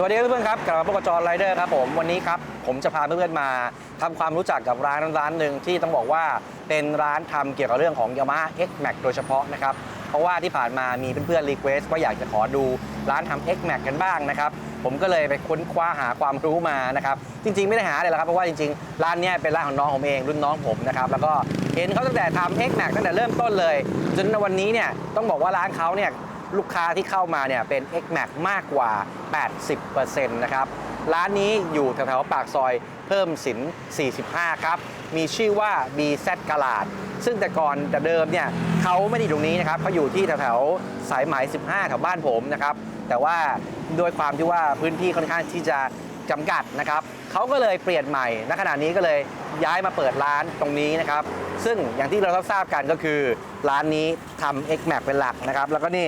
สวัสดีครับเพื่อนๆครับกลับมาพบกับจอไรเดอร์ครับผมวันนี้ครับผมจะพาเพื่อนๆมาทำความรู้จักกับร้านร้านหนึ่งที่ต้องบอกว่าเป็นร้านทำเกี่ยวกับเรื่องของ Yamaha X Max โดยเฉพาะนะครับเพราะว่าที่ผ่านมามีเพื่อนๆรีเควสว่าอยากจะขอดูร้านทำ X Max กันบ้างนะครับผมก็เลยไปค้นคว้าหาความรู้มานะครับจริงๆไม่ได้หาเลยหรอกครับเพราะว่าจริงๆ ร้านนี้เป็นร้านของน้องผมเองรุ่นน้องผมนะครับแล้วก็เห็นเขาตั้งแต่ทำ X Max ตั้งแต่เริ่มต้นเลย จนในวันนี้เนี่ยต้องบอกว่าร้านเขาเนี่ย ลูกค้าที่เข้ามาเนี่ยเป็น X Max มากกว่า 80%นะครับ ร้านนี้อยู่แถวๆปากซอยเพิ่มสิน 45 ครับ มีชื่อว่า BZ กลาด ซึ่งแต่ก่อนแต่เดิมเนี่ยเขาไม่ได้อยู่ตรงนี้นะครับเขาอยู่ที่แถวๆสายไหม 15 แถวบ้านผมนะครับ แต่ว่าด้วยความที่ว่าพื้นที่ค่อนข้างที่จะจำกัดนะครับเขาก็เลยเปลี่ยนใหม่ ณ ขณะนี้ก็เลยย้ายมาเปิดร้านตรงนี้นะครับ ซึ่งอย่างที่เราทราบกันก็คือ ร้านนี้ทำ X Max เป็นหลักนะครับ แล้วก็นี่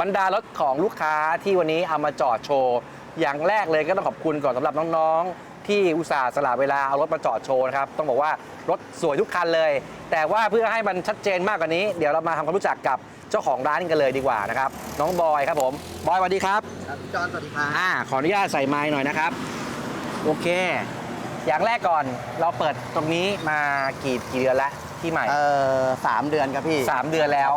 บรรดารถของลูกค้าที่วันนี้เอามาจอดโชว์ อย่างแรกเลยก็ต้องขอบคุณก่อนสำหรับน้องๆ ที่อุตส่าห์สละเวลาเอารถมาจอดโชว์นะครับ ต้องบอกว่ารถสวยทุกคันเลย แต่ว่าเพื่อให้มันชัดเจนมากกว่านี้ เดี๋ยวเรามาทำความรู้จักกับเจ้าของร้านกันเลยดีกว่านะครับ น้องบอยครับผม บอยสวัสดีครับครับพี่จอนสวัสดีครับอ่าขออนุญาตใส่ไม้หน่อยนะครับ โอเค อย่างแรกก่อนเราเปิดตรงนี้มากี่กี่เดือนแล้วที่ใหม่เอ่อสามเดือนครับพี่ สามเดือนแล้ว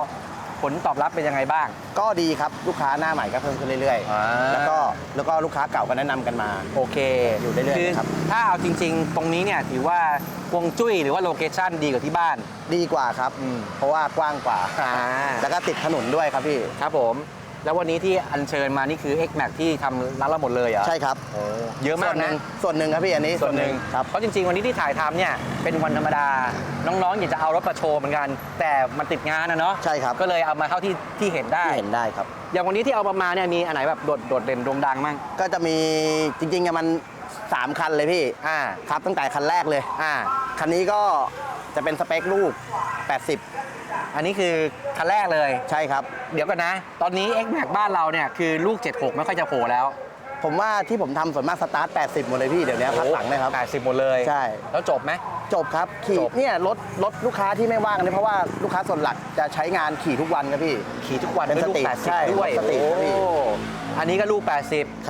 ผลตอบรับเป็นยังไงบ้าง ก็ดีครับลูกค้าหน้าใหม่ก็เพิ่มขึ้นเรื่อยอ่า ๆ แล้วก็แล้วก็ลูกค้าเก่าก็แนะนำกันมา โอเคอยู่เรื่อยๆคือครับ ถ้าเอาจริง ๆ ตรงนี้เนี่ยถือว่าฮวงจุ้ยหรือว่าโลเคชั่นดีกว่าที่บ้าน ดีกว่าครับ อืม เพราะว่ากว้างกว่า อ่าแล้วก็ติดถนนด้วยครับพี่ ครับผม แล้ววันนี้ที่อัญเชิญมานี่คือ X Max ที่ทำร้านเราหมดเลยเหรอใช่ครับโอ้เยอะมากส่วนหนะนึ่งส่วนหนึ่งครับพี่อันนี้ส่วนหนึ่งครับ เพราะจริงๆ วันนี้ที่ถ่ายทำเนี่ยเป็นวันธรรมดา น้องๆ อยากจะเอารถมาโชว์เหมือนกัน แต่มันติดงานนะเนาะใช่ครับ ก็เลยเอามาเท่าที่ที่เห็นได้ ที่เห็นได้ครับ อย่างวันนี้ที่เอามามาเนี่ยมีอันไหนแบบโดดโดดเด่นโด่งดังมั่งก็จะมีจริงๆอะมันสามคันเลยพี่อ่าครับตั้งแต่คันแรกเลย อ่า คันนี้ก็จะเป็นสเปคลูก 80 อันนี้คือคันแรกเลย ใช่ครับ เดี๋ยวกันนะ ตอนนี้ X Max บ้านเราเนี่ยคือลูก 76 ไม่ค่อยจะโผล่แล้วผมว่าที่ผมทำส่วนมากสตาร์ท 80 หมดเลยพี่ เดี๋ยวนี้พักหลังนะครับ 80 หมดเลย ใช่ แล้วจบไหม จบครับ ขี่จบเนี่ยรถรถลูกค้าที่ไม่ว่างเนี่ยเพราะว่าลูกค้าส่วนหลักจะใช้งานขี่ทุกวันครับพี่ ขี่ทุกวันเป็นด้วยลูกสตรีทใช่80ด้วยสตรีทครับพี่โอ้อันนี้ก็ลูกค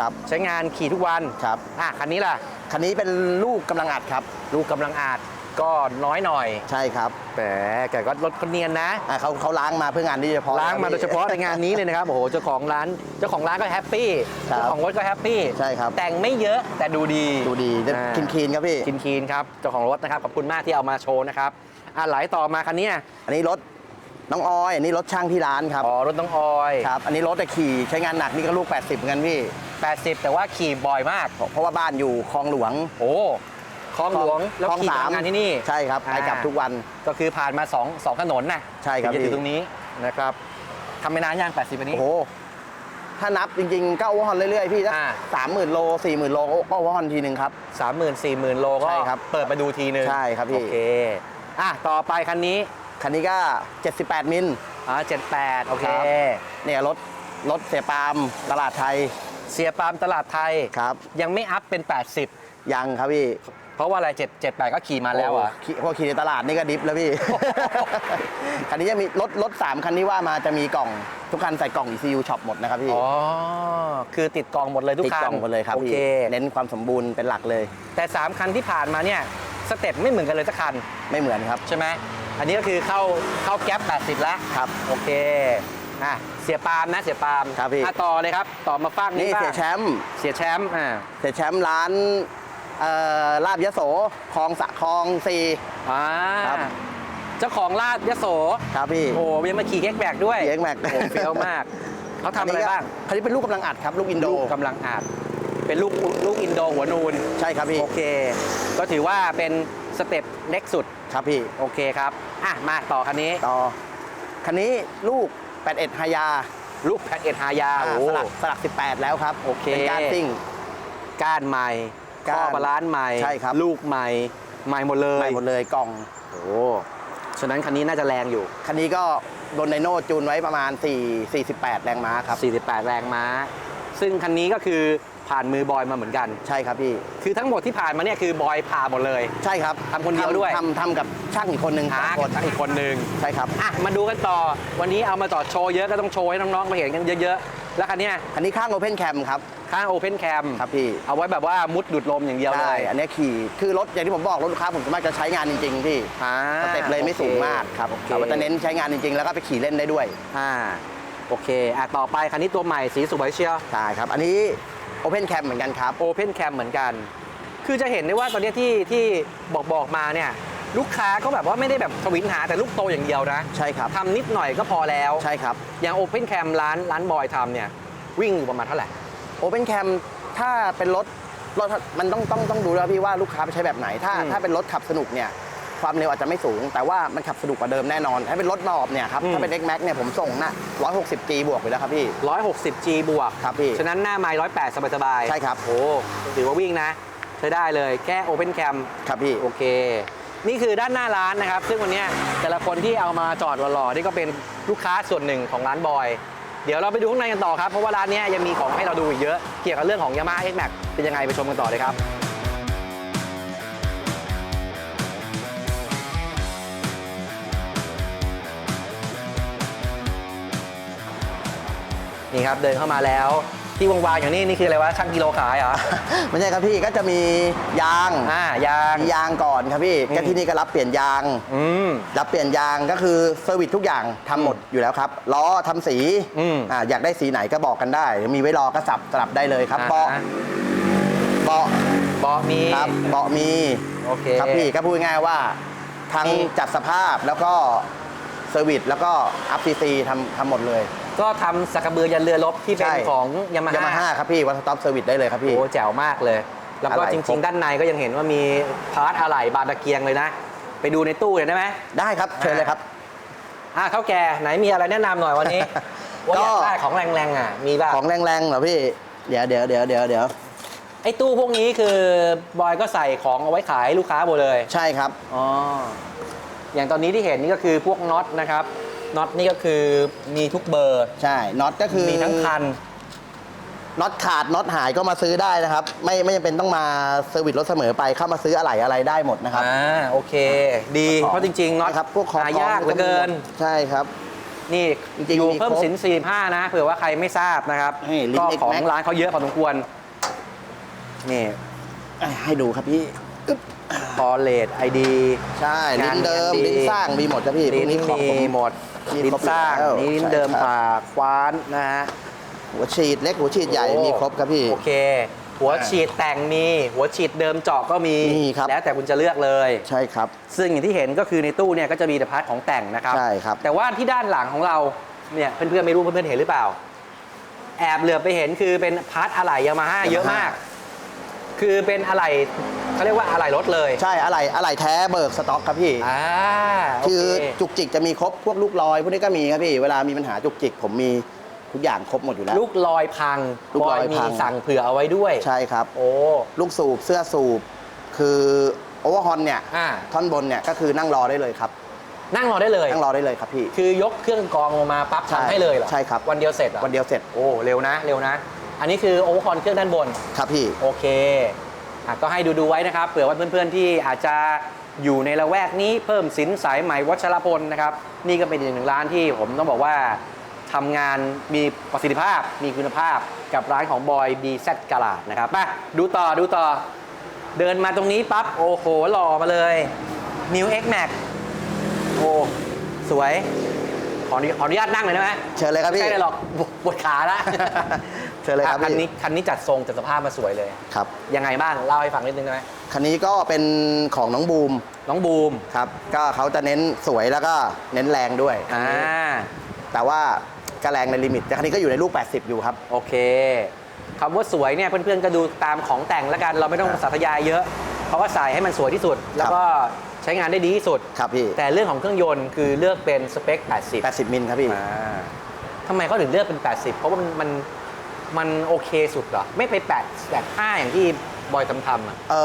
รับ80ใช้งานขี่ทุกวัน ครับ อะ คันนี้ล่ะ คันนี้เป็นลูกกำลังอัดครับ ลูกกำลังอาจ ก็น้อยหน่อยใช่ครับแต่แต่ก็รถคนเนียนนะอะเขาเขาล้างมาเพื่องานนี้เฉพาะล้างมาครับโดยเฉพาะในงานนี้เลยนะครับโอ้โหเจ้าของร้านเจ้าของร้านก็แฮปปี้ครับ เจ้าของรถก็แฮปปี้ใช่ครับ แต่งไม่เยอะแต่ดูดีดูดีอ่า คินคีนๆครับพี่ คินคีนครับเจ้าของรถนะครับขอบคุณมากที่เอามาโชว์นะครับอะไหลต่อมาคันเนี้ยอันนี้รถน้องออย อันนี้รถช่างที่ร้านครับอ๋อรถน้องออย ครับ อันนี้รถแต่ขี่ใช้งานหนักนี่ก็ลูก 80เหมือนกันพี่ 80 แต่ว่าขี่บ่อยมาก เพราะว่าบ้านอยู่คลองหลวง โอ้ คลองหลวงแล้วคลองขี่สามทำงานที่นี่ใช่ครับไปกลับอ่าทุกวันก็คือผ่านมา2องสองถนนน่ะใช่ครับถึงจะถึพี่งตรงนี้นะครับทำไม่นานย่าง80อันนี้โอ้โหถ้านับจริงๆก็โอเวอร์ฮอนเรื่อยๆพี่สักอ่าสามหมื่นโลสี่หมื่นโลก็โอเวอร์ฮอนทีหนึ่งครับสามหมื่นสี่หมื่นโลก็ใช่ครับเปิดมาดูทีนึงใช่ครับพี่โอเคอะต่อไปคันนี้คันนี้ก็ 78 มิลอ่าเจ็ดแปดโอเคครับเนี่ยรถรถเสียปาล์มตลาดไทย เสียปาล์มตลาดไทย ครับ ยังไม่อัพเป็น 80 ยังครับพี่ เพราะว่าอะไร7 7 8ก็ขี่มาแล้วอะ โขี่พอขี่ในตลาดนี่ก็ดิฟแล้วพี่ คันนี้จะมีรถรถสามคันที่ว่ามาจะมีกล่องทุกคันใส่กล่อง ECU Shop หมดนะครับพี่อ๋อ คือติดกล่องหมดเลยทุกติดคันกล่องหมดเลยครับโอพี่เค เน้นความสมบูรณ์เป็นหลักเลย แต่ 3 คันที่ผ่านมาเนี่ยสเต็ปไม่เหมือนกันเลยสักคัน ไม่เหมือนครับใช่ไหม อันนี้ก็คือเข้าเข้าแก๊ป80 แล้ว ครับ โอเคอะเสียปาล์มนะเสียปาล์มครับพี่ อะต่อเลยครับ ต่อมาฟากนี้นี่บ้างเสียแชมป์เสียแชมป์อ่าเสียแชมป์ร้านเอ่อ ลาบยโสคลองสะคลองซีอ่าครับเจ้าของลาดยโสครับพี่โอ้ยังมาขี่เก๊กแบกด้วยเอ็กแม็กโอ้เฟี้ยวมากเขาทำอะไรบ้างคันนี้เป็นลูกกำลังอัดครับ ลูกอินโดลูกกำลังอาดเป็นลูกลูกอินโดหัวนูนใช่ครับพี่โอเค ก็ถือว่าเป็นสเต็ปเล็กสุดครับพี่โอเคครับอะมาต่อคันนี้ต่อคันนี้ลูก81ฮายา ลูกแพทเอ็ดฮายาอ่าโอ้สลักสลัก18 แล้วครับโอเคเป็นการซิ่งก้านใหม่ ก้านข้อบาลานซ์ใหม่ใช่ครับ ลูกใหม่ใหม่หมดเลยใหม่หมดเลยกล่อง โอ้ฉะนั้นคันนี้น่าจะแรงอยู่ คันนี้ก็โดนไดโน่จูนไว้ประมาณ 4 48 แรงม้าครับ 48 แรงม้า ซึ่งคันนี้ก็คือผ่านมือบอยมาเหมือนกัน ใช่ครับพี่ คือทั้งหมดที่ผ่านมาเนี่ยคือบอยผ่าหมดเลย ใช่ครับทำคนเดียวด้วย ทำทำกับช่างอีกคนนึงหาสองคกับนช่างอีกคนนึง ใช่ครับ อะมาดูกันต่อ วันนี้เอามาจอดโชว์เยอะก็ต้องโชว์ให้น้องๆมาเห็นกันเยอะๆ แล้วคันเนี้ยอันนี้ข้างโอเพนแคมครับ ข้างโอเพนแคมครับพี่ เอาไว้แบบว่ามุดดูดลมอย่างเดียวเลใช่ยอันนี้ขี่ คือรถอย่างที่ผมบอกรถลูกค้าผมส่วนมากจะใช้งานจริงๆพี่อ่าสเต็ปเลยไม่สูงมากครับโอเคแต่ว่าจะเน้นใช้งานจริงๆ แล้วก็ไปขี่เล่นได้ด้วย อ่าโอเคอะต่อไปคันนี้ตัวใหม่สีสวยเชียว ใช่ครับ อันนี้โอเพนแคมเหมือนกันครับ โอเพนแคมเหมือนกัน คือจะเห็นได้ว่าตอนเนี้ยที่ที่บอกบอกมาเนี่ย ลูกค้าก็แบบว่าไม่ได้แบบสวินหาแต่ลูกโตอย่างเดียวนะใช่ครับทำนิดหน่อยก็พอแล้วใช่ครับอย่างโอเพนแคมร้านร้านบอยทำเนี่ยวิ่งอยู่ประมาณเท่าไหร่โอเพนแคมถ้าเป็นรถรถมันต้องต้องต้องดูแล้วพี่ว่าลูกค้าไปใช้แบบไหน ถ้าอืมถ้าเป็นรถขับสนุกเนี่ยความเร็วอาจจะไม่สูง แต่ว่ามันขับสนุกกว่าเดิมแน่นอน ถ้าเป็นรถนอบเนี่ยครับอืมถ้าเป็น X Max เนี่ยผมส่งนะ160 G บวกไปแล้วครับพี่ 160 G บวก ครับพี่ ฉะนั้นหน้าไม้108 สบายๆ ใช่ครับ โอ้ถือว่าวิ่งนะ ใช้ได้เลย แค่ Open Cam ครับพี่ โอเค นี่คือด้านหน้าร้านนะครับ ซึ่งวันนี้แต่ละคนที่เอามาจอดหล่อๆนี่ก็เป็นลูกค้าส่วนหนึ่งของร้านบอย เดี๋ยวเราไปดูข้างในกันต่อครับ เพราะว่าร้านนี้ยยังมีของให้เราดูอีกเยอะเกี่ยวกับเรื่องของ Yamaha X Max เป็นยังไงไปชมกันต่อเลยครับนี่ครับเดินเข้ามาแล้ว ที่วางๆอย่างนี้นี่คืออะไรวะช่างกิโลขายเหรอ ไม่ใช่ครับพี่ก็จะมียางอ่ายางมียางก่อนครับพี่อืมก็ที่นี่ก็รับเปลี่ยนยาง อืม รับเปลี่ยนยางก็คือเซอร์วิสทุกอย่างทำหมดอยู่แล้วครับล้อทำสีอืมอ่าอยากได้สีไหนก็บอกกันได้หรือมีไว้รอก็สับสลับได้เลยครับเบาะอ่าเบาะเบาะมี ครับเบาะมีโอเคครับพี่ก็พูดง่ายๆว่า ทั้งมี จัดสภาพแล้วก็เซอร์วิสแล้วก็อัพซีซีทำทำหมดเลย ก็ทำสักกระเบือยันเรือรบที่เป็นใช่ ของยามายามาฮ่าครับพี่วันสต็อปเซอร์วิสได้เลยครับพี่ โอ้แจ๋วมากเลย แล้วก็อะไหล่จครริง บ ๆ ด้านในก็ยังเห็นว่ามีพาร์ทอะไหล่บานตะเกียงเลยนะ ไปดูในตู้เลยได้ไหม ได้ครับเชิญเลยครับ อะเข้าแก่ไหนมีอะไรแนะนำหน่อยวันนี้ ว่าอยากได้ของแรงๆอะมีป่ะของแรงๆเหรอพี่ เดี๋ยวเดี๋ยวเดี๋ยวเดี๋ยวเดี๋ยวไอ้ตู้พวกนี้คือบอยก็ใส่ของเอาไว้ขายให้ลูกค้าหมดเลย ใช่ครับ อ๋อ อย่างตอนนี้ที่เห็นนี่ก็คือพวกน็อตนะครับ น็อตนี่ก็คือมีทุกเบอร์ ใช่น็อตก็คือมีทั้งคันน็อตขาดน็อตหายก็มาซื้อได้นะครับ ไม่ไม่จำเป็นต้องมาเซอร์วิสรถเสมอไปเข้ามาซื้ออะไหล่อะไรได้หมดนะครับอ่าโอเค ดีเพราะจริงๆน็อตครับพวกของหายากเหลือเกิน ใช่ครับ นี่จริงๆอยู่มีเพิ่มครบสิน 45 นะเผื่อว่าใครไม่ทราบนะครับนี่ลิ้นก็ X ของ Max ร้านเขาเยอะพอสมควรนี่อะให้ดูครับพี่อึ๊บพอเลดไอดีใช่ ลิ้นเดิมงานดีลิ้นสร้างมีหมดครับพี่พวลิ้กนนี้ของมีผมหมด มีลิ้ครนบสร้างอยู่แล้วนี่ลิ้นใช่เดิมครับผ่าคว้านนะฮะหัวฉีดเล็กหัวฉีดใหญ่โอ้มีครบครับพี่ โอเค หัวฉีดแต่งมี หัวฉีดเดิมเจาะก็มีมีครับแล้วแต่คุณจะเลือกเลย ใช่ครับ ซึ่งอย่างที่เห็นก็คือในตู้เนี่ยก็จะมีแต่พาร์ทของแต่งนะครับ ใช่ครับ แต่ว่าที่ด้านหลังของเราเนี่ยเพื่อนๆไม่รู้เพื่อนๆเห็นหรือเปล่า แอบเหลือบไปเห็นคือเป็นพาร์ทอะไหล่ยามาฮ่าเยอะมาก คือเป็นอะไหล่เขาเรียกว่าอะไหล่รถเลยใช่อะไหล่อะไหล่แท้เบิกสต็อกครับพี่ อ่าโคือเคจุกจิกจะมีครบพวกลูกลอยพวกนี้ก็มีครับพี่ เวลามีปัญหาจุกจิกผมมีทุกอย่างครบหมดอยู่แล้ว ลูกลอยพังลูกลอยมีพัง สั่งเผื่อเอาไว้ด้วย ใช่ครับ โอ้ ลูกสูบเสื้อสูบ คือโอเวอร์ฮอนเนี่ยอ่า ท่อนบนเนี่ยก็คือนั่งรอได้เลยครับ นั่งรอได้เลย นั่งรอได้เลยครับพี่ คือยกเครื่องกรองลงมาปั๊บใช่ทำให้เลยเหรอใช่ครับ วันเดียวเสร็จเหรอวันเดียวเสร็จ โอ้ เร็วนะ เร็วนะ อันนี้คือโอเวอร์คอนเครื่องด้านบน ครับพี่ โอเคอะก็ให้ดูดูๆไว้นะครับ เผื่อว่าเพื่อนๆที่อาจจะอยู่ในละแวกนี้เพิ่มสินสายไหมวัชรพลนะครับ นี่ก็เป็นอีกหนึ่งร้านที่ผมต้องบอกว่าทำงานมีประสิทธิภาพมีคุณภาพกับร้านของบอยบีแซดกาลาดนะครับมาดูต่อดูต่อ เดินมาตรงนี้ปั๊บ โอ้โห หล่อมาเลย New X Max โอ้ สวย ขออนุขออนุญาตนั่งหน่อยได้ไหมเชิญเลยครับพี่ ไม่ใช่เลยหรอกปวดปวดขาละ เชิญเลยครับอะคันพี่ นี้คันนี้จัดทรงจัดสภาพมาสวยเลย ครับ ยังไงบ้างเล่าให้ฟังนิดนึงได้ไหมคันนี้ก็เป็นของน้องบูมน้องบูมครับ ก็เขาจะเน้นสวยแล้วก็เน้นแรงด้วย อ่าแต่ว่าก็แรงในลิมิต แต่คันนี้ก็อยู่ในลูก 80 อยู่ครับ โอเคคำว่าสวยเนี่ยเพื่อนๆก็ดูตามของแต่งแล้วกันเราไม่ต้องครับสาธยายเยอะเขาก็ใส่ให้มันสวยที่สุด แล้วก็ใช้งานได้ดีที่สุด ครับพี่ แต่เรื่องของเครื่องยนต์คือเลือกเป็นสเปค 80 80 มิลครับพี่ อ่าทำไมเขาถึงเลือกเป็น 80 เพราะว่ามันมัน มันโอเคสุดเหรอ ไม่ไป8 85อย่างที่บอยทำทำอะ เอ่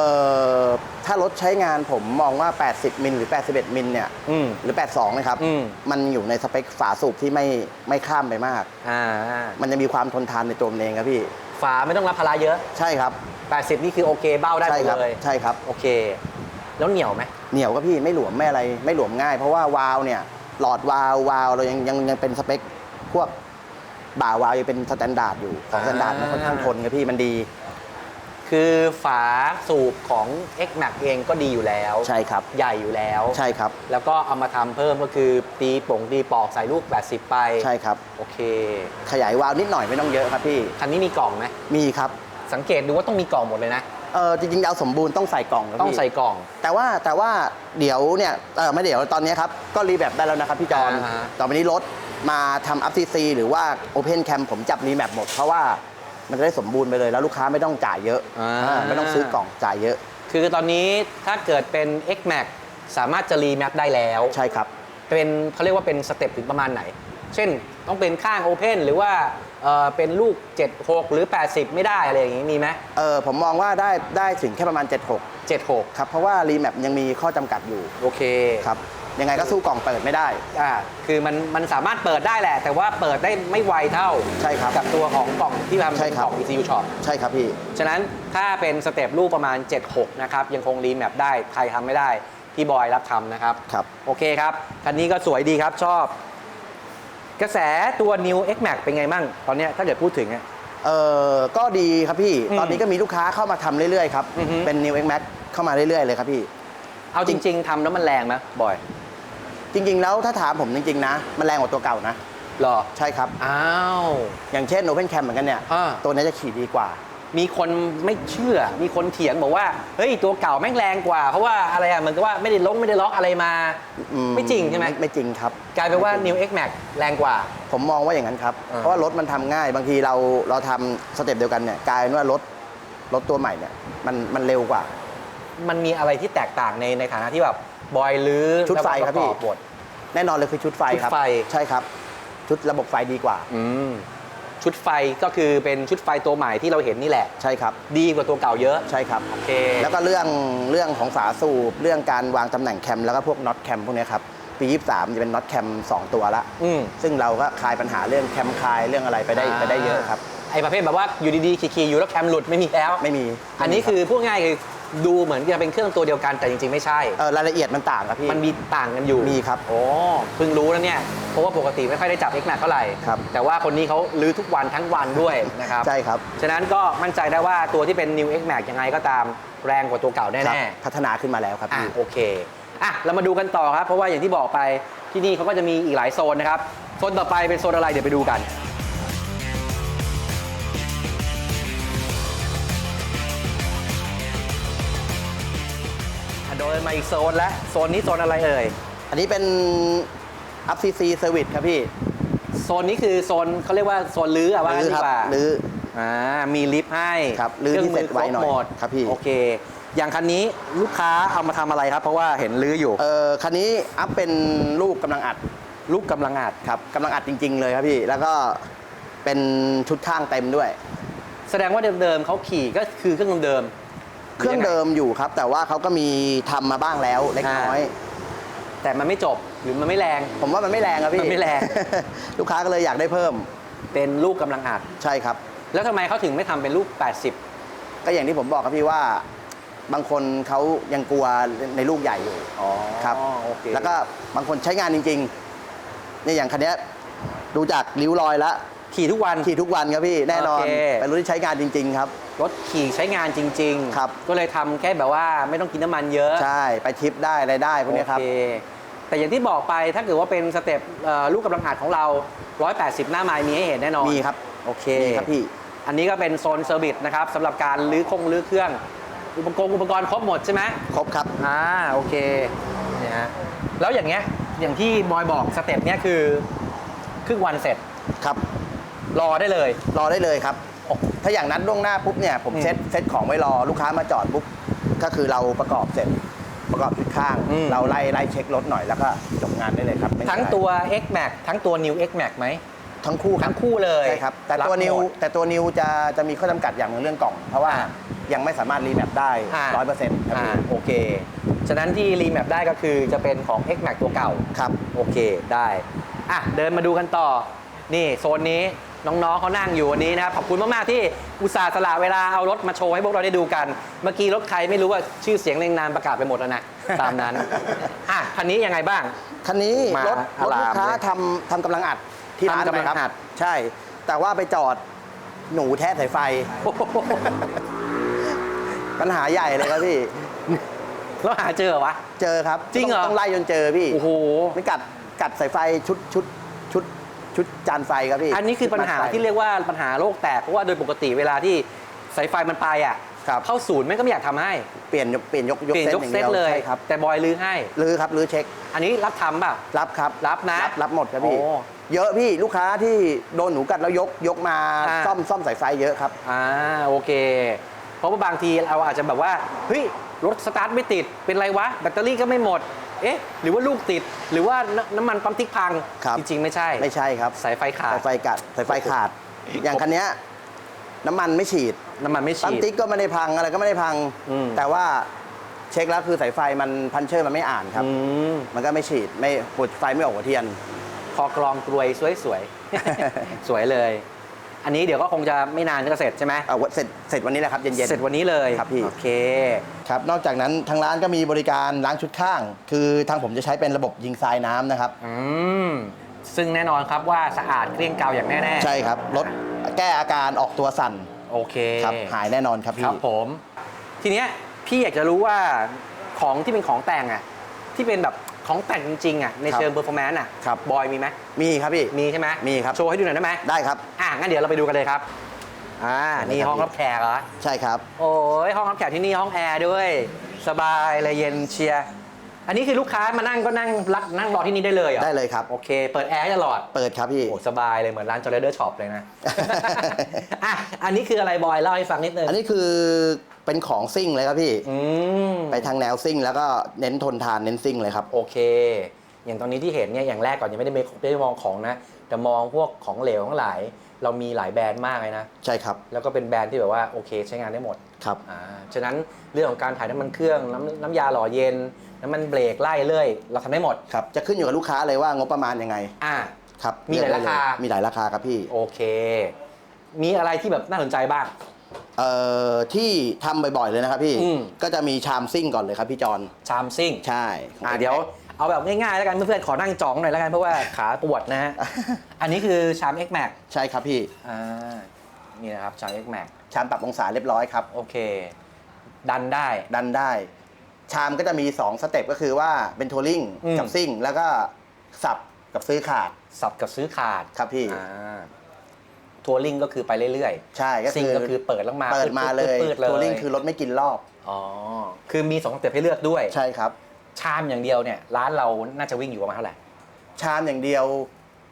อถ้ารถใช้งานผมมองว่า 80 มิลหรือ 81 มิลเนี่ย อืม หรือ 82 นะครับ อืม มันอยู่ในสเปคฝาสูบที่ไม่ไม่ข้ามไปมากอ่ามันจะมีความทนทานในตัวมันเองครับพี่ ฝาไม่ต้องรับภาระเยอะ ใช่ครับ 80 นี่คือโอเคเบ้าได้หใช่มดครับ เลยใช่ครับ โอเค แล้วเหนียวไหมเหนียวก็พี่ไม่หลวมไม่อะไรไม่หลวมง่าย เพราะว่าวาล์วเนี่ยหลอดวาล์ววาล์วเรายังยังยังเป็นสเปคพวก บ่าวาล์วยังเป็นสแตนดาร์ดอยู่ของสแตนดาร์ดมันค่อนข้างทนครับพี่มันดี คือฝาสูบของ X Max เองก็ดีอยู่แล้วใช่ครับใหญ่อยู่แล้ว ใช่ครับ แล้วก็เอามาทำเพิ่มก็คือตีป่งตีปอกใส่ลูก 80 ไปใช่ครับ โอเค ขยายวาล์วนิดหน่อยไม่ต้องเยอะครับพี่ คันนี้มีกล่องไหมมีครับ สังเกตดูว่าต้องมีกล่องหมดเลยนะ เออจริงๆเอาสมบูรณ์ต้องใส่กล่องครับต้องพี่ ใส่กล่อง แต่ว่าแต่ว่าเดี๋ยวเนี่ยเออไม่เดี๋ยวตอนนี้ครับ ก็รีแบบได้แล้วนะครับพี่จอนอ่าฮะ ต่อไปนี้รถมาทำอัพซีซีหรือว่า Open Cam ผมจับรีแมปหมด เพราะว่ามันจะได้สมบูรณ์ไปเลยแล้วลูกค้าไม่ต้องจ่ายเยอะอ่าอ่าไม่ต้องซื้อกล่องจ่ายเยอะคือตอนนี้ถ้าเกิดเป็น X Max สามารถจะรีแมปได้แล้ว ใช่ครับ เป็นเขาเรียกว่าเป็นสเต็ปถึงประมาณไหน เช่นต้องเป็นข้างโอเพนหรือว่า เอ่อเป็นลูก 76 หรือ 80 ไม่ได้อะไรอย่างนี้มีไหมเออผมมองว่าได้ได้ถึงแค่ประมาณ 76 76 ครับ เพราะว่ารีแมปยังมีข้อจำกัดอยู่โอเคครับยังไงก็สู้กล่องเปิดไม่ได้ อ่าคือมันมันสามารถเปิดได้แหละ แต่ว่าเปิดได้ไม่ไวเท่าใช่ครับกับตัวของกล่องที่ทำใช่เป็นครักบล่อง ECU Shop ใช่ครับพี่ ฉะนั้นถ้าเป็นสเต็ปลูกประมาณ 76 นะครับยังคงรีแมปได้ใครทำไม่ได้ พี่บอยรับทำนะครับ ครับ โอเคครับ คันนี้ก็สวยดีครับชอบ กระแสตัว New X Max เป็นไงมั่งตอนเนี้ยถ้าเกิดพูดถึงอะ เออก็ดีครับพี่ อืมตอนนี้ก็มีลูกค้าเข้ามาทำเรื่อยๆครับ อือฮึ เป็น New X Max เข้ามาเรื่อยๆเลยครับพี่ เอาจริง ๆทำแล้วมันแรงไหมบอยจริง ๆ แล้วถ้าถามผมจริง ๆ นะ มันแรงกว่าตัวเก่านะ หรอใช่ครับ อ้าว อย่างเช่น Open Cam เหมือนกันเนี่ย อ่า ตัวนี้จะขี่ดีกว่า มีคนไม่เชื่อ มีคนเถียงบอกว่า เฮ้ย ตัวเก่าแม่งแรงกว่า เพราะว่าอะไรอะเหมือนกับว่าไม่ได้ลงไม่ได้ล็อกอะไรมา อืไม่จริงใช่ไหม ไม่จริงครับ กลายเป็นว่า New X Max แรงกว่า ผมมองว่าอย่างนั้นครับ อ่า เพราะว่ารถมันทำง่าย บางทีเราเราทำสเต็ปเดียวกันเนี่ยกลายเป็นว่ารถรถตัวใหม่เนี่ยมันมันเร็วกว่า มันมีอะไรที่แตกต่างในในฐานะที่แบบบอยหรือชุดไฟครับพี่ แล้วก็ปะกอบหมดแน่นอนเลยคือชุดไฟครับชุดไฟ ใช่ครับ ชุดระบบไฟดีกว่า อืม ชุดไฟก็คือเป็นชุดไฟตัวใหม่ที่เราเห็นนี่แหละ ใช่ครับ ดีกว่าตัวเก่าเยอะ ใช่ครับ โอเค แล้วก็เรื่องเรื่องของฝาสูบ เรื่องการวางตำแหน่งแคม แล้วก็พวกน็อตแคมพวกเนี้ยครับ ปี 23 จะเป็นน็อตแคม 2 ตัวละ อืม ซึ่งเราก็คลายปัญหาเรื่องแคมคลายเรื่องอะไรไปได้ไปได้เยอะครับ ไอ้ประเภทแบบว่าอยู่ดีๆขี่ๆอยู่แล้วแคมหลุดไม่มีแล้ว ไม่มีอันนี้คือพูดง่ายคือ ดูเหมือนจะเป็นเครื่องตัวเดียวกันแต่จริงๆไม่ใช่ เออรายละเอียดมันต่างครับพี่มันมีต่างกันอยู่มีครับ โอ้เพิ่งรู้แล้วเนี่ยเพราะว่าปกติไม่ค่อยได้จับ X Max เท่าไหร่ครับ แต่ว่าคนนี้เขาลื้อทุกวันทั้งวันด้วยนะครับใช่ครับฉะนั้นก็มั่นใจได้ว่าตัวที่เป็น New X Max ยังไงก็ตามแรงกว่าตัวเก่าคแน่รับๆ พัฒนาขึ้นมาแล้วครับอะพี่ โอเคอะเรามาดูกันต่อครับ เพราะว่าอย่างที่บอกไปที่นี่เขาก็จะมีอีกหลายโซนนะครับ โซนต่อไปเป็นโซนอะไรเดี๋ยวไปดูกัน ดินมาอีกโซนแล้วโซนนี้โซนอะไรเอ่ย อันนี้เป็นอัพซีซีเซอร์วิสครับพี่โซนนี้คือโซนเขาเรียกว่าโซนลื้ออะว่างั้นรื้อดีครักว่ารื้ออ่ามีลิฟต์ให้ครับลื้อที่เสร็จไว้หน่อยคงมืครบหมดครับพี่โอเค อย่างคันนี้ลูกค้าเอามาทำอะไรครับ เพราะว่าเห็นลื้ออยู่เออคันนี้อัพเป็นลูกกำลังอัด ลูกกำลังอัดครับกำลังอัดจริง ๆ เลยครับพี่ แล้วก็เป็นชุดข้างเต็มด้วย แสดงว่าเดิมๆเขาขี่ก็คือเครื่องเดิมๆ เครื่องเดิมอยู่ครับ แต่ว่าเขาก็มีทำมาบ้างแล้วเล็กน้อย แต่มันไม่จบหรือมันไม่แรง ผมว่ามันไม่แรงครับพี่มันไม่แรง ลูกค้าก็เลยอยากได้เพิ่ม เป็นลูกกำลังอัดใช่ครับ แล้วทำไมเขาถึงไม่ทำเป็นลูก 80 ก็อย่างที่ผมบอกครับพี่ว่าบางคนเขายังกลัวในลูกใหญ่อยู่อ๋อครับโอเคแล้วก็บางคนใช้งานจริงๆเนี่ยอย่างคันเนี้ยดูจากริ้วรอยแล้ว ขี่ทุกวัน ขี่ทุกวันครับพี่แน่นอน โอเค เป็นรถที่ใช้งานจริง ๆ ครับ รถขี่ใช้งานจริงๆครับ ก็เลยทำแค่แบบว่าไม่ต้องกินน้ำมันเยอะใช่ไปทริปได้อะไรได้พวกเนี้ยครับ โอเคแต่อย่างที่บอกไปถ้าเกิดว่าเป็นสเต็ปเอ่อลูกกำลังอัดของเรา 180 หน้าไม้มีให้เห็นแน่นอนมีครับโอเคมีครับพี่ อันนี้ก็เป็นโซนเซอร์วิสนะครับสำหรับการลื้อคงลื้อเครื่อง อุปกรณ์อุปกรณ์ครบหมดใช่ไหม ครบครับ อ่าโอเคเนี่ยฮะแล้วอย่างเงี้ยอย่างที่บอยบอกสเต็ปเนี้ยคือ ครึ่งวันเสร็จ ครับ รอได้เลย รอได้เลยครับโอ้ถ้าอย่างนั้นล่วงหน้าปุ๊บเนี่ยผมอืมเซ็ตเซ็ตของไว้รอลูกค้ามาจอดปุ๊บก็คือเราประกอบเสร็จประกอบชุดข้าง อืม เราไล่ไล่เช็ครถหน่อยแล้วก็จบงานได้เลยครับไม่มีทั้งอะไรตัว X Max ทั้งตัว New X Max ไหมทั้งคู่ครัทั้บงคู่เลยใช่ครับแต่รับตัวนิวหมด แต่ตัวนิวจะจะมีข้อจำกัดอย่างหนึ่งเรื่องกล่อง เพราะว่าอ่ายังไม่สามารถรีแมปได้อ่า ร้อยเปอร์เซ็นต์ครับอ่าพี่โอเค ฉะนั้นที่รีแมปได้ก็คือจะเป็นของ X Max ตัวเก่า ครับ โอเคได้ อะ เดินมาดูกันต่อ นี่โซนนี้ น้องๆเขานั่งอยู่วันนี้นะครับขอบคุณมากๆที่อุตส่าห์สละเวลาเอารถมาโชว์ให้พวกเราได้ดูกัน เมื่อกี้รถใครไม่รู้ว่าชื่อเสียงเรียงนามประกาศไปหมดแล้วนะตามนั้นอะคันนี้ยังไงบ้าง คันนี้มารถรถลูกค้าอลามเลยทำทำกำลังอัดที่ร้านทำกำลังไปครับอัด ใช่ แต่ว่าไปจอดหนูแท้สายไฟ ปัญหาใหญ่เลยครับพี่ แล้วหาเจอเหรอวะ เจอครับ จริงเหรอต้ต้องไล่จนเจอพี่ โอ้โหไม่กัดกัดสายไฟชุดชุด ชุดชุดจานไฟครับพี่อันนี้คือปัญหาชุดมัดไฟที่เรียกว่าปัญหาโลกแตกเพราะว่าโดยปกติเวลาที่สายไฟมันไปอะครับเข้าศูนย์แม่งก็ไม่อยากทำให้เปลี่ยนเปลี่ยนยกยกเปลี่ยนเซตยกอย่างเซเดีตยวเลยใช่ครับแต่บอยลื้อให้รื้อครับรื้อเช็ค อันนี้รับทำเปล่ารับครับรับนะรับหมดครับพี่โอ้เยอะพี่ลูกค้าที่โดนหนูกัดแล้วยกยกมาอ่าซ่อมซ่อมสายไฟเยอะครับอ่าโอเค เพราะว่าบางทีเราอาจจะแบบว่าเฮ้ย รถสตาร์ทไม่ติด เป็นไรวะ แบตเตอรี่ก็ไม่หมด เอ๊ะ หรือว่าลูกติด หรือว่าน้ำน้ำมันปั๊มทิกพัง ครับ จริง ๆ ไม่ใช่ ไม่ใช่ครับสายไฟขาด สายไฟกัดสายไฟขาด อย่างคันเนี้ยน้ำมันไม่ฉีดน้ำมันไม่ปั๊มฉีด ติ๊กก็ไม่ได้พังอะไรก็ไม่ได้พัง อืม แต่ว่าเช็คแล้วคือสายไฟมันพันเชอร์มันไม่อ่านครับ อืมมันก็ไม่ฉีดไม่ปุดไฟไม่ออกหัวเทียน คอกรองกรวยสวยๆ สวยเลย อันนี้เดี๋ยวก็คงจะไม่นานก็เสร็จใช่ไหมเอาเสร็จเสร็จวันนี้แหละครับเย็นๆ เสร็จวันนี้เลยครับพี่ โอเค ครับนอกจากนั้นทางร้านก็มีบริการล้างชุดข้าง คือทางผมจะใช้เป็นระบบยิงทรายน้ำนะครับ อืม ซึ่งแน่นอนครับว่าสะอาดเกลี้ยงเกลาอย่างแน่ๆใช่ครับลดแก้อาการออกตัวสั่นโอเคครับหายแน่นอนครับคพี่ รับผม ทีเนี้ยพี่อยากจะรู้ว่าของที่เป็นของแต่งอะที่เป็นแบบ ของแต่งจริงๆอะในครับเชิงเ e อร์ฟอร์แมนซ์อะครับ บอยมีไหมมีครับพี่ มีใช่ไหมมีครับ โชว์ให้ดูหน่อยได้ไหมได้ครับ อะงั้นเดี๋ยวเราไปดูกันเลยครับ อ่านี่ได้ครับห้องรับแขกเหรอ ใช่ครับ โอ้ยห้องรับแขกที่นี่ห้องแอร์ด้วย สบายเลยเย็นเชียร์ อันนี้คือลูกค้ามานั่งก็นั่งรักนั่งรอที่นี่ได้เลยเหรอได้เลยครับ โอเค เปิดแอร์ให้ตลอด เปิดครับพี่ โอ้สบายเลยเหมือนร้านจอร์เดอร์ช็อปเลยนะ อะอันนี้คืออะไรบอยเล่าให้ฟังนิดนึง อันนี้คือเป็นของซิ่งเลยครับพี่ อืมไปทางแนวซิ่งแล้วก็เน้นทนทานเน้นซิ่งเลยครับ โอเค อย่างตอนนี้ที่เห็นเนี่ยอย่างแรกก่อนยังไม่ได้ไม่ไม่ได้มองของนะแต่มองพวกของเหลวทั้งหลาย เรามีหลายแบรนด์มากเลยนะ ใช่ครับ แล้วก็เป็นแบรนด์ที่แบบว่าโอเคใช้งานได้หมด ครับ อ่า ฉะนั้นเรื่องของการถ่ายน้ำมันเครื่องน้ำน้ำยาหล่อเย็น น้ำมันเบรกไล่เรื่อยเราทำได้หมด ครับจะขึ้นอยู่กับลูกค้าเลยว่างบประมาณยังไงอ่า ครับมีหลายราคาเลือกได้เลยมีหลายราคาครับพี่โอเค มีอะไรที่แบบน่าสนใจบ้าง เอ่อที่ทำบ่อยๆเลยนะครับพี่อืม ก็จะมีชามซิ่งก่อนเลยครับพี่จอนชามซิ่ง ใช่ของ อ่าเดี๋ยวเอาแบบง่ายๆแล้วกันเพื่อนๆขอนั่งจ้องหน่อยแล้วกันเพราะว่าขาปวดนะฮะ อันนี้คือชาม X Max ใช่ครับพี่อ่านี่นะครับชาม X Max ชามปรับองศาเรียบร้อยครับ โอเค ดันได้ ดันได้ ชามก็จะมี 2 สเต็ปก็คือว่าเป็นทัวริงอืม กับซิ่ง แล้วก็สับกับซื้อขาดสับกับซื้อขาดครับพี่ อ่าทัวริงก็คือไปเรื่อยใช่ก็ๆซิ่งคือก็คือเปิดแล้วมาเปิดมาเลยปืดๆเลยทัวริงคือรถไม่กินรอบอ๋อคือมีสองสเต็ปให้เลือกด้วย ใช่ครับ ชามอย่างเดียวเนี่ย ร้านเราน่าจะวิ่งอยู่ประมาณเท่าไหร่ ชามอย่างเดียว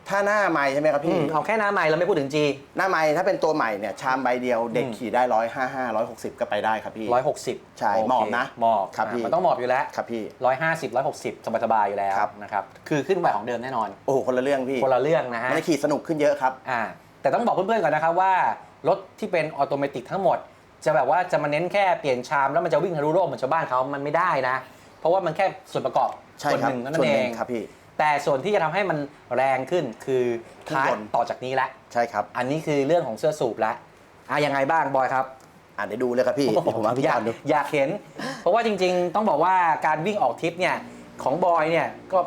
ถ้าหน้าไม้ใช่ไหมครับอืพี่มเอาแค่หน้าไม้เราไม่พูดถึง G หน้าไม้ถ้าเป็นตัวใหม่เนี่ยชามใบเดียวเด็กอืมขี่ได้ร้อยห้าห้าร้อยหกสิบก็ไปได้ครับพี่ร้อยหกสิบใช่หมอบนะหมอบครับอะพี่มันต้องหมอบอยู่แล้วครับพี่ร้อยห้าสิบร้อยหกสิบสบายๆอยู่แล้วครับ นะครับคือขึ้นไหวของเดิมแน่นอน โอ้โหคนละเรื่องพี่คนละเรื่องนะฮะ มันจะขี่สนุกขึ้นเยอะครับ อ่าแต่ต้องบอกเพื่อนๆก่อนนะครับว่า รถที่เป็นออโตเมติกทั้งหมด จะแบบว่าจะมาเน้นแค่เปลี่ยนชามแล้วมันจะวิ่งทะลุโลกเหมือนชาวบ้านเขามันไม่ได้นะ เพราะว่ามันแค่ส่วนประกอบใช่ส่วนครัหนึ่งนั่ส่วนนหเอนึ่งงครับพี่ แต่ส่วนที่จะทำให้มันแรงขึ้นคือเครื่องท้ายยนต์ ต่อจากนี้ละใช่ครับ อันนี้คือเรื่องของเสื้อสูบละอะยังไงบ้างบอยครับ อ่านได้ดูเลยครับพี่เดี๋ยวผมเอาพี่อจยาอกนดู อยากเห็น เพราะว่าจริงๆ ต้องบอกว่าการวิ่งออกทริปเนี่ยของบอยเนี่ยก็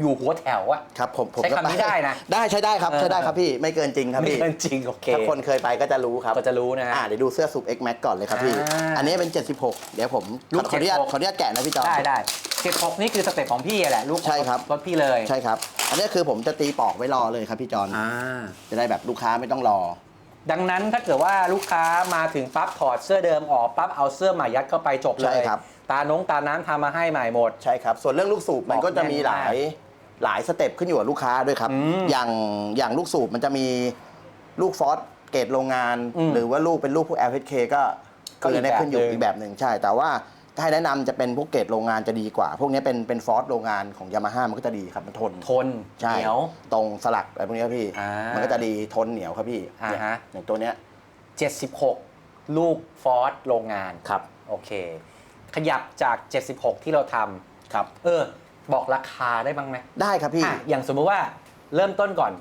อยู่หัวแถวอะ ครับผมผมใช้คำนี้ได้นะได้ใช้ได้ครับเออ ใช้ได้ครับพี่ไม่เกินจริงครับไม่พี่เกินจริงโอเคถ้าคนเคยไปก็จะรู้ครับก็จะรู้นะฮะ อ่าเดี๋ยวดูเสื้อสูบ X Max ก่อนเลยครับพี่ อ่าอันนี้เป็น 76 เดี๋ยวผมลูกขออนุญาต76 ขออนุญาตแกะนะพี่จอนได้ได้ เก็บหกนี่คือสเต็ปของพี่แหละลูกใช่ครับ รถพี่เลยใช่ครับ อันนี้คือผมจะตีปอกไว้รอเลยครับพี่จอนอ่าจะได้แบบลูกค้าไม่ต้องรอ ดังนั้นถ้าเกิดว่าลูกค้ามาถึงปั๊บถอดเสื้อเดิมออกปั๊บเอาเสื้อใหม่ยัดเข้าไปจบเลใช่ย ครับ ตาน้องตาน้ำทำมาให้ใหม่หมด ใช่ครับ ส่วนเรื่องลูกสูบมันก็จะมีหลายหลายสเต็ปขึ้นอยู่กับลูกค้าด้วยครับ อืมอย่างอย่างลูกสูบมันจะมีลูกฟอสเกรดโรงงาน อืมหรือว่าลูกเป็นลูกพวก LHK ก็ก็ก็อีกเลยได้ขึ้นอยู่แบบหนึ่ง อีกแบบหนึ่งใช่ แต่ว่า ถ้าให้แนะนำจะเป็นพวกเกรดโรงงานจะดีกว่า พวกนี้เป็นเป็นฟอสโรงงานของยามาฮ่ามันก็จะดีครับมันทน ทนใช่เหนียว ตรงสลักอะไรพวกนี้ครับพี่มัมันก็จะดีทนเหนียวครับพี่อ่าฮะ อย่างตัวเนี้ย76 ลูกฟอร์ดโรงงานครับ โอเค ขยับจาก 76 ที่เราทครับำเออ บอกราคาได้บ้างไหมได้ครับพี่ อะอย่างสมมุติว่าเริ่มต้นก่อน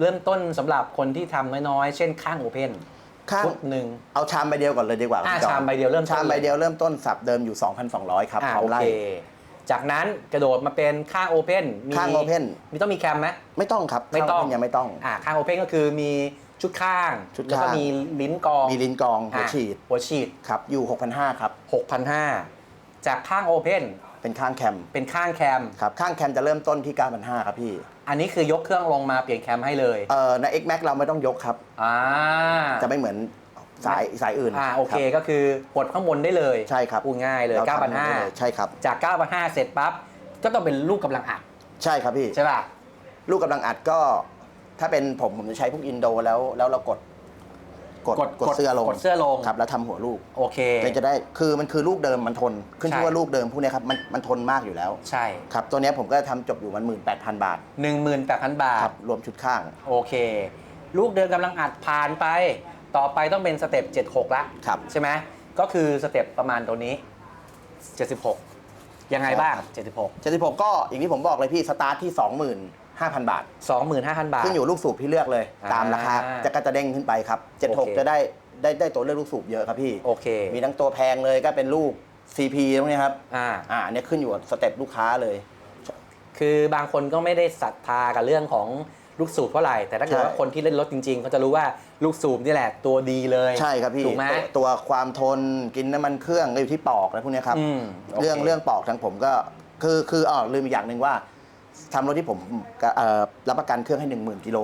เริ่มต้นสำหรับคนที่ทำน้อยๆ เช่นข้างโอเพน ข้างชุดหนึ่ง เอาชามใบเดียวก่อนเลยดีกว่าอ่าพี่จอชามใบเดียวเริ่มต้น ชามใบเลยเดียวเริ่มต้นสับเดิมอยู่ 2,200 ครับอ่าพร้อโอมไล่ เค จากนั้นกระโดดมาเป็นข้างโอเพนมีข้าง Open มีต้องมีแคมไหม ไม่ต้องครับไม่ต้อง ข้ายังไม่ต้อง อ่าข้างโอเพนก็คือมีชุดข้างชุดแล้วก็ข้างมีลิ้นกรองมีลิ้นกรองหัวอะฉีดหัวฉีด ครับอยู่ 6,500ครับ6,500 จากข้างโอเพนเป็นข้างแคมเป็นข้างแคม ครับข้างแคมจะเริ่มต้นที่9,500ครับพี่ อันนี้คือยกเครื่องลงมาเปลี่ยนแคมให้เลยเอ่อใน X Max เราไม่ต้องยกครับ อ่าจะไม่เหมือนสายสายอื่นอ่าโอเครับก็คือกดข้างบนได้เลยใช่ครับพูดง่ายเลย รทำได้เลย9,500 ใช่ครับ จาก 9,500 เสร็จปั๊บ ก็ต้องเป็นลูกกำลังอัด ใช่ครับพี่ ใช่ป่ะ ลูกกำลังอัดก็ ถ้าเป็นผมผมจะใช้พวกอินโดแล้วแล้วเรากด กดกดเสื้อลงกดเสื้อลงครับแล้วทำหัวลูกโอเคเลยจะได้คือมันคือลูกเดิมมันทน ขึ้นใช่ชื่อว่าลูกเดิมพวกเนี้ยครับมันมันทนมากอยู่แล้วใช่ครับตัวเนี้ยผมก็ทำจบอยู่มันหมื่นแปดพันบาท 18,000 บาทครับรวมชุดข้าง โอเค ลูกเดินกำลังอัดผ่านไป ต่อไปต้องเป็นสเต็ป76ละครับใช่ไหมก็คือสเต็ปประมาณตัวนี้ 76 ยังไงบ้าง 76 76 ก็อย่างที่ผมบอกเลยพี่สตาร์ทที่ 25,000 บาท 25,000 บาท ขึ้นอยู่ลูกสูบพี่เลือกเลยอ่าตามราคาจะก็จะเด้งขึ้นไปครับ โอเค 76 จะได้ได้ได้ตัวเลือกลูกสูบเยอะครับพี่ โอเคมีทั้งตัวแพงเลยก็เป็นลูก CP ตรงนี้ครับ อ่า อ่าอันเนี้ยขึ้นอยู่กับสเต็ปลูกค้าเลย คือบางคนก็ไม่ได้ศรัทธากับเรื่องของลูกสูบเท่าไหร่ แต่ถ้าเกิดใช่ ว่าคนที่เล่นรถจริงๆเขาจะรู้ว่าลูกสูบนี่แหละตัวดีเลยใช่ครับพี่ถูกไหมตัวตัวความทนกินน้ำมันเครื่องก็อยู่ที่ปอกอะไรพวกเนี้ยครับ อืมโอเคเรื่องเรื่องปอกทางผมก็คือคืออ๋อลืมอีกอย่างหนึ่งว่า ทำรถที่ผมก็เอ่อรับประกันเครื่องให้ 1 0,000กิโล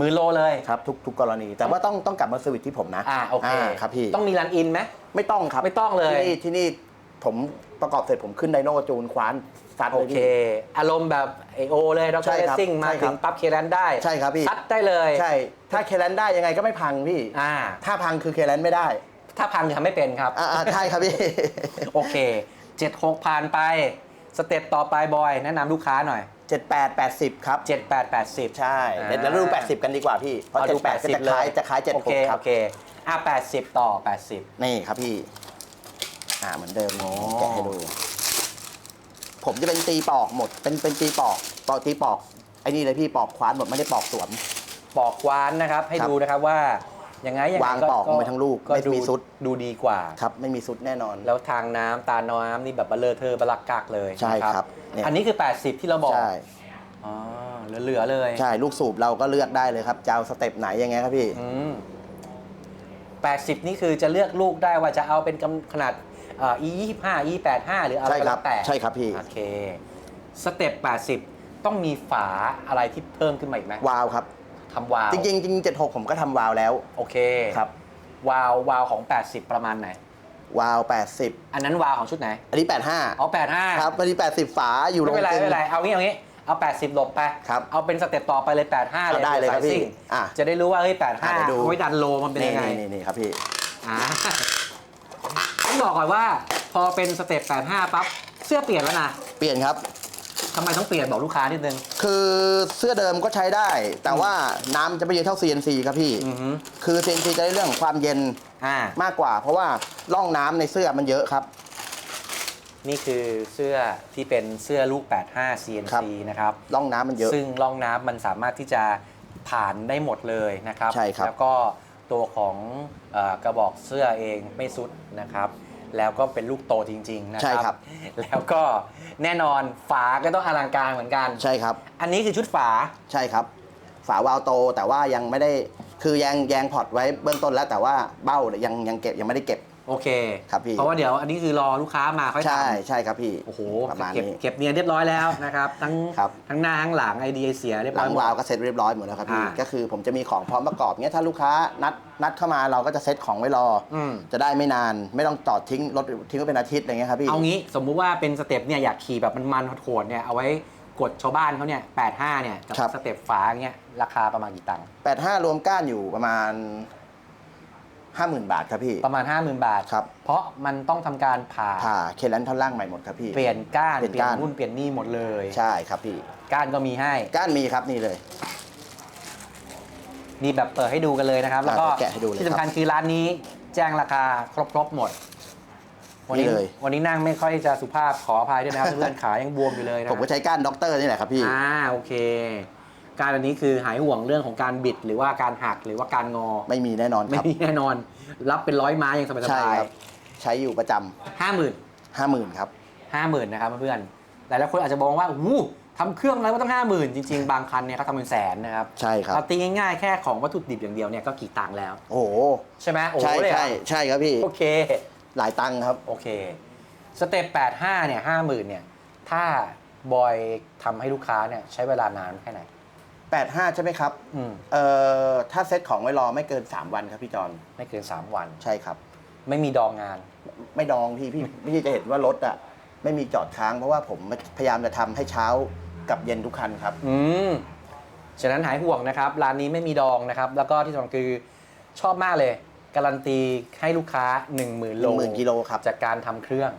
มือโลเลยครับทุกทุกกรณี แต่ว่าต้องต้องกลับมาเซอร์วิสที่ผมนะอ่าโอเคครับพี่ต้องมีรันอินไหม ไม่ต้องครับไม่ต้องเลย ที่นี่ที่นี่ผมประกอบเสร็จผมขึ้นไดโน่จูนคว้านซัดโอเลยเค พี่ อารมณ์แบบไอโอเลยดรใช่เอครับซิ่งมาใช่คถึรับงปั๊บเคแลนได้ใช่ครับพี่ซัดได้เลยใช่ ถ้าเคแลนได้ยังไงก็ไม่พังพี่ อ่า ถ้าพังคือเคแลนไม่ได้ถ้าพังทำไม่เป็นครับ อ่าอ่าใช่ครับพี่ โอเค 76ผ่านไป สเต็ปต่อไปบอย แนะนำลูกค้าหน่อย 78 80 ครับ 78 80 ใช่เดี๋ยวเดี๋ยวเราดู 80 กันดีกว่าพี่ เพราะเอาดู78ก็จะ80คล้ายเลยจะคล้ายโอเค76ครัโอบเคอะ80 ต่อ 80 นี่ครับพี่ อ่าเหมือนเดิมอ๋อแกะให้ดู ผมจะเป็นตีปอกหมด เป็นเป็นตีปอกปอกตีปอกไอ้นี่เลยพี่ปอกคว้านหมดไม่ได้ปอกสวม ปอกวานนะครับ ให้ครับ ดูนะครับว่า ยังไงยังไงวางปอกลงไปทั้งลูกก็ไม่ดูมีซุด ดูดีกว่า ครับ ไม่มีซุดแน่นอน แล้วทางน้ำตาน้ำนี่แบบเบลเลอร์เธอร์บลักกักเลยใช่นะครับเนี่ย อันนี้คือ 80 ที่เราบอกใช่อ๋อเหลือๆเลยใช่ลูกสูบเราก็เลือกได้เลยครับจะเอาสเต็ปไหนยังไงครับพี่ อืม80 นี่คือจะเลือกลูกได้ว่าจะเอาเป็นกำขนาดเอ่อ e 25 e 85หรืออะไรใช่ก็คแล้รับวแต่ใช่ครับพี่ โอเคสเต็ป80 ต้องมีฝาอะไรที่เพิ่มขึ้นมาอีกไหมวาล์วครับ ทำวาล์วจริงๆจริงๆ76 ผมก็ทำวาล์วแล้วโอเคครับวาล์ววาล์วของ 80 ประมาณไหน วาล์ว80 อันนั้นวาล์วของชุดไหนอันนี้ 85เอา85ครับอันนี้ 80 ฝาอยู่ไม่ลงเป็นไรกลึงไม่เป็นไรเอางี้เอางี้เอา 80หลบไปครับเอาเป็นสเต็ปต่อไปเลย 85เลยเอาได้เลยครับสาซิ่งพี่อะจะได้รู้ว่าเฮ้ยอะ85เดี๋ยวดู เอาไว้ดันโลมันเป็นนี่ยังไง นี่นี่ครับพี่ อ่าต้องบอกก่อนว่าพอเป็นสเต็ป85ปั๊บเสื้อเปลี่ยนแล้วนะ เปลี่ยนครับ ทำไมต้องเปลี่ยนบอกลูกค้านิดนึง คือเสื้อเดิมก็ใช้ได้ แต่ว่าน้ำจะไม่เยอะเท่า CNC ครับพี่ อือฮึคือ CNC จะได้เรื่องของความเย็นอ่า มากกว่า เพราะว่าร่องน้ำในเสื้อมันเยอะครับ นี่คือเสื้อที่เป็นเสื้อลูก 85 ครับ CNC นะครับ ร่องน้ำมันเยอะ ซึ่งร่องน้ำมันสามารถที่จะผ่านได้หมดเลยนะครับ ใช่ครับแล้วก็ตัวของเออกระบอกเสื้อเองไม่สุดนะครับ แล้วก็เป็นลูกโตจริง ๆ นะใช่คครัรับแล้วก็แน่นอนฝาก็ต้องอลังการเหมือนกัน ใช่ครับ อันนี้คือชุดฝา ใช่ครับ ฝาวาล์วโตแต่ว่ายังไม่ได้คือแยงแยงพอร์ตไว้เบื้องต้นแล้วแต่ว่าเบ้าเนี่ยยังยังเก็บยังไม่ได้เก็บ โอเค ครับพี่ เพราะว่าเดี๋ยวอันนี้คือรอลูกค้ามาค่อยทำใช่ใช่ครับพี่โอ้โหประมาณเก็บนี้ เก็บเนียนเรียบร้อยแล้วนะครับทั้งครับ ทั้งหน้าทั้งหลังไอเดียเสียเรียบหร้ลัอยงหมด วาล์วก็เสร็จเรียบร้อยหมดแล้วครับพี่ อ่า ก็คือผมจะมีของพร้อมประกอบเงี้ยถ้าลูกค้านัดนัดเข้ามาเราก็จะเซ็ตของไว้รอออืมจะได้ไม่นานไม่ต้องจอดทิ้งรถทิ้งไว้เป็นอาทิตย์อะไรเงี้ยครับพี่ เอางี้สมมุติว่าเป็นสเต็ปเนี่ยอยากขี่แบบมันๆโหดๆเนี่ยเอาไว้กดชาวบ้านเขาเนี่ย85เนี่ยกับครับ สเต็ปฝาอย่างเงี้ยราคาประมาณกี่ตังค์ 85 รวมก้านอยู่ประมาณ 50,000บาทครับพี่ ประมาณ 50,000 บาท ครับ เพราะมันต้องทำการผ่าผ่าเคลันท่อนล่างใหม่หมดครับพี่ เปลี่ยนก้านเปลี่ยนเปลี่ยก้านนนู่นเปลี่ยนนี่หมดเลย ใช่ครับพี่ ก้านก็มีให้ก้านมีครับนี่เลย นี่แบบเปิดให้ดูกันเลยนะครับ แล้วก็อะแกะให้ดูเลยที่สำคัญคือร้านนี้แจ้งราคาครบครบหมด วันี้นี่เลย วันนี้นั่งไม่ค่อยจะสุภาพขออภัยด้วยนะครับ เพื่อนๆขายังบวมอยู่เลยนะผมก็ใช้ก้านด็อกเตอร์นี่แหละครับพี่ อ่าโอเค การอันนี้คือหายห่วงเรื่องของการบิด หรือว่าการหักหรือว่าการงอ ไม่มีแน่นอนคไม่รับ มีแน่นอน รับเป็นร้อยไม้ยังสบายสใช่บายครับ ใช้อยู่ประจำห้าหมื่นห้าหมื่นครับ ห้าหมื่นนะครับเพื่อนๆหลายๆคนอาจจะมองว่าอู้ทำเครื่องอะไรก็ต้องห้าหมื่นจริงๆ บางคันเนี่ยเขาทำเป็นแสนนะครับใช่ครับ เอาตีง่ายๆแค่ของวัตถุดิบอย่างเดียวเนี่ยก็กี่ตังค์แล้ว โอ้โห ใช่ไหมโอ้โหใช่เลยเหรอใช่ใช่ครับพี่ โอเค หลายตังค์ครับ โอเค สเต็ป85 เนี่ย 50,000 เนี่ย ถ้าบอยทำให้ลูกค้าเนี่ย ใช้เวลานานแค่ไหน 85 ใช่ไหมครับอืม เอ่อถ้าเซ็ตของไว้รอไม่เกิน 3 วันครับพี่จอนไม่เกิน 3 วัน ใช่ครับ ไม่มีดองงาน ไม่ดองพี่พี่พี่จะเห็นว่ารถอะไม่มีจอดค้างเพราะว่าผมพยายามจะทำให้เช้ากับเย็นทุกคันครับ อืม ฉะนั้นหายห่วงนะครับ ร้านนี้ไม่มีดองนะครับ แล้วก็ที่สำคัญคือชอบมากเลย การันตีให้ลูกค้า 10,000 โล10,000กิโลครับ จากการทำเครื่อง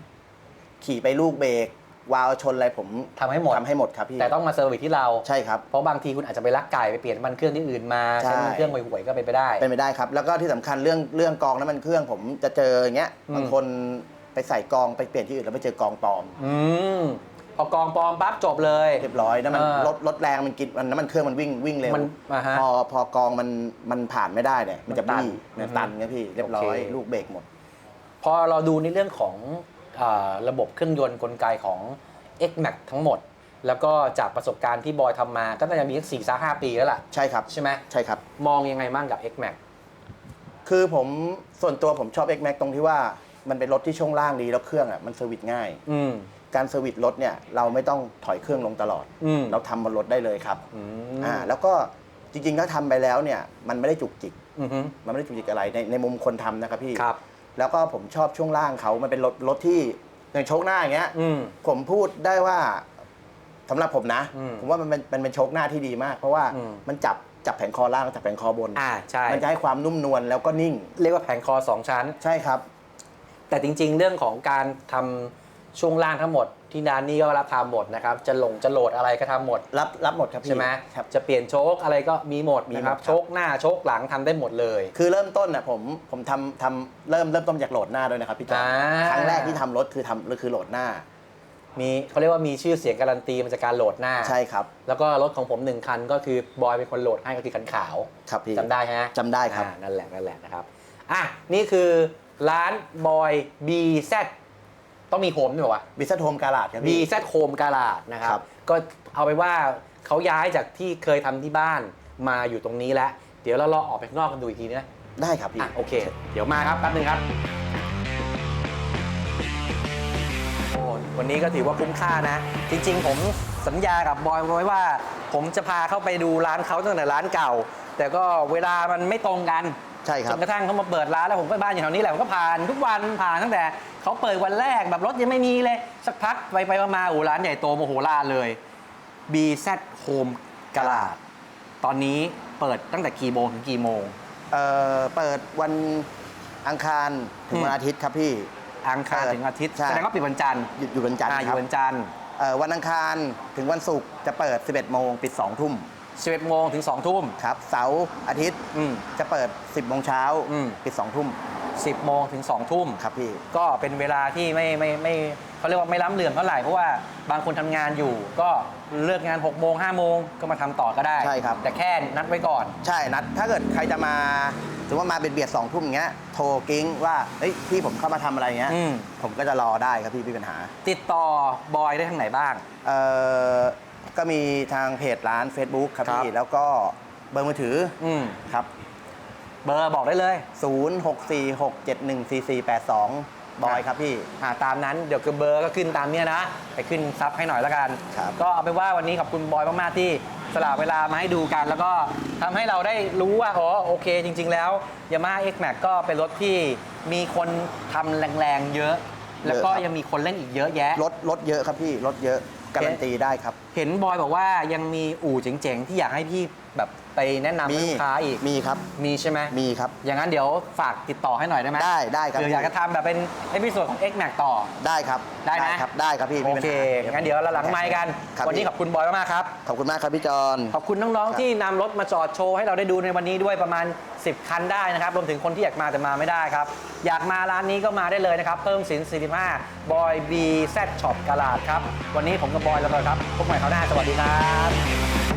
ขี่ไปลูกเบรก วาล์วชนอะไรผมทำให้หมด ทำให้หมดครับพี่ แต่ต้องมาเซอร์วิสที่เรา ใช่ครับ เพราะบางทีคุณอาจจะไปลักไก่ไปเปลี่ยนน้ำมันเครื่องที่อื่นมาใช่ ใช้น้ำมันเครื่องห่วยๆก็เป็นไปได้ เป็นไปได้ครับ แล้วก็ที่สำคัญเรื่องเรื่องกองน้ำมันเครื่องผมจะเจออย่างเงี้ยอืม บางคนไปใส่กองไปเปลี่ยนที่อื่นแล้วไปเจอกองปลอมอืมพอกองปลอมปั๊บจบเลย เรียบร้อยน้ำมันเออ รถรถแรงมันกินมันน้ำมันเครื่องมันวิ่งวิ่งเร็วมันอ่าฮะ พอพอกองมันมันผ่านไม่ได้เนี่ยมันจะมันตันบี้มันตันไงพี่เรียบร้อยโอเคลูกเบรกหมด พอเราดูในเรื่องของอา ระบบเครื่องยนต์กลไกของ X Max ทั้งหมด แล้วก็จากประสบการณ์ที่บอยทำมาก็น่าจะมีสักสี่สห้าปีแล้วล่ะ ใช่ครับ ใช่ไหมใช่ครับ มองยังไงบ้างกับ X Max คือผมส่วนตัวผมชอบ X Max ตรงที่ว่ามันเป็นรถที่ช่วงล่างดีแล้วเครื่องอะมันเซอร์วิสง่าย อืม การเซอร์วิสรถเนี่ยเราไม่ต้องถอยเครื่องลงตลอด อืม เราทำบนรถได้เลยครับอืมอ่าแล้วก็จริงๆถ้าทำไปแล้วเนี่ยมันไม่ได้จุกจิก อือฮึ มันไม่ได้จุกจิกอะไรในในมุมคนทำนะครับพี่ ครับ แล้วก็ผมชอบช่วงล่างเขามันเป็นรถรถที่อย่างโชคหน้าอย่างเงี้ย อืม ผมพูดได้ว่าสำหรับผมนะ อืมผมว่ามันเป็นมันเป็นโชคหน้าที่ดีมาก เพราะว่าอืม มันจับจับแผงคอล่างจับแผงคอบน อ่าใช่มันจะให้ความนุ่มนวลแล้วก็นิ่ง เรียกว่าแผงคอสองชั้น ใช่ครับ แต่จริง ๆ เรื่องของการทำ ช่วงล่างทั้งหมดที่ดานนี่ก็รับทำหมดนะครับ จะลงจะโหลดอะไรก็ทำหมด รับรับหมดครับพี่ใช่ไหมครับ จะเปลี่ยนโชคอะไรก็มีหมดมีหมดนะครับ ครับ โชคหน้าโชคหลังทำได้หมดเลย คือเริ่มต้นน่ะผมผมทำทำเริ่มเริ่มต้นจากโหลดหน้าด้วยนะครับพี่จอห์นอ่า ครั้งแรกที่ทำรถคือทำคือโหลดหน้ามีเขาเรียกว่ามีชื่อเสียงการันตีมาจากการโหลดหน้า ใช่ครับแล้วก็รถของผมหนึ่งคันก็คือบอยเป็นคนโหลดให้ก็คือคันขาวครับพี่จำได้ฮะจำได้ครับ อ่านั่นแหละนั่นแหละนะครับอะนี่คือร้านบอย BZ ต้องมีโฮมด้วยเหรอวะบิสโทมการาดครับพี่ BZ Home Garage นะครับครับก็เอาไปว่าเขาย้ายจากที่เคยทำที่บ้านมาอยู่ตรงนี้แล้ว เดี๋ยวเราลองออกไปข้างนอกกันดูอีกทีนะได้ครับพี่ อะโอเค เดี๋ยวมาครับแป๊บนึงครับ โอ้วันนี้ก็ถือว่าคุ้มค่านะ จริงๆ ผมสัญญากับบอยไว้ว่า ผมจะพาเข้าไปดูร้านเขาตั้งแต่ร้านเก่า แต่ก็เวลามันไม่ตรงกัน ใช่คจรับนกระทั่งเขามาเปิดร้านแล้วผมก็บ้านอยู่แถวนี้แหละผมก็ผ่านทุกวันผ่านตั้งแต่เขาเปิดวันแรกแบบรถยังไม่มีเลย สักพักไปไปๆมาๆโอ้โหร้านใหญ่โตโมโหลานเลย BZ Home Garage ตอนนี้เปิดตั้งแต่กี่โมงถึงกี่โมง เอ่อเปิดวันอังคารถึงวันอืมอาทิตย์ครับพี่ อังคารเปิดถึงอาทิตย์ใช่ แสดงว่าปิดวันจันทร์หยุดอยู่วันจันทร์อ่าอครับยู่วันจันทร์ เอ่อวันอังคารถึงวันศุกร์จะเปิด 11 โมงปิด 2 ทุ่ม 11โมงถึง2ทุ่ม ครับเสาร์อาทิตย์อืมจะเปิด 10โมงเช้าอืม ปิด2ทุ่ม10โมงถึง2ทุ่ม ครับพี่ ก็เป็นเวลาที่ไม่ไม่ไม่เขาเรียกว่าไม่ล้ำเหลื่อมเท่าไหร่เพราะว่าบางคนทำงานอยู่ ก็เลิกงาน6โมง5โมงก็มาทำต่อก็ได้ ใช่ครับ แต่แค่นัดไว้ก่อน ใช่นัดถ้าเกิดใครจะมาสมมติว่ามาเบียดเบียดสองทุ่มอย่างเงี้ยโทรกิ้งว่าเฮ้ยพี่ผมเข้ามาทำอะไรเงี้ยอืม ผมก็จะรอได้ครับพี่ไม่มีปัญหาติดต่อบอยได้ทางไหนบ้าง เอ่อ ก็มีทางเพจร้าน Facebook ครับครับพี่แล้วก็เบอร์มือถืออืมครับ เบอร์บอกได้เลย 0646714482 บอยครับพี่ อ่าตามนั้นเดี๋ยวคือเบอร์ก็ขึ้นตามเนี้ยนะไปขึ้นซับให้หน่อยแล้วกัน ครับก็เอาไปนว่าวันนี้ขอบคุณบอยมากๆที่สละเวลามาให้ดูกัน แล้วก็ทำให้เราได้รู้ว่าอ๋อโอเค จริง ๆ แล้ว Yamaha X Max ก็เป็นรถที่มีคนทำแรงๆเยอะ แล้วก็เยอะครับ ยังมีคนเล่นอีกเยอะแยะ รถรถเยอะครับพี่รถเยอะการันตีได้ครับ เห็นบอยบอกว่ายังมีอู่เจ๋งๆ ที่อยากให้พี่แบบไปแนะนำให้มีลูกค้าอีก มีครับ มีใช่ไหมมีครับ อย่างนั้นเดี๋ยวฝากติดต่อให้หน่อยได้ไหมได้ได้ครับหรืออยากจะทำแบบเป็นเอพิโซดของ X Max ต่อ ได้ครับ ได้นะครับ ได้ครับพี่ โอไม่มีปัญเคหางั้นเดี๋ยวเราหลังไมค์กันครับวันนี้พี่ขอบคุณบอยมากๆครับ ขอบคุณมากครับพี่จอนขอบคุณน้องๆ ที่นำรถมาจอดโชว์ให้เราได้ดูในวันนี้ด้วยประมาณ 10 คันได้นะครับ รวมถึงคนที่อยากมาแต่มาไม่ได้ครับ อยากมาร้านนี้ก็มาได้เลยนะครับ เพิ่มสิน45บอยบีแซดช็อปกาลาดครับ วันนี้ผมกับบอยแล้วกันครับ พบกันใหม่คราวหน้าสวัสดีครับ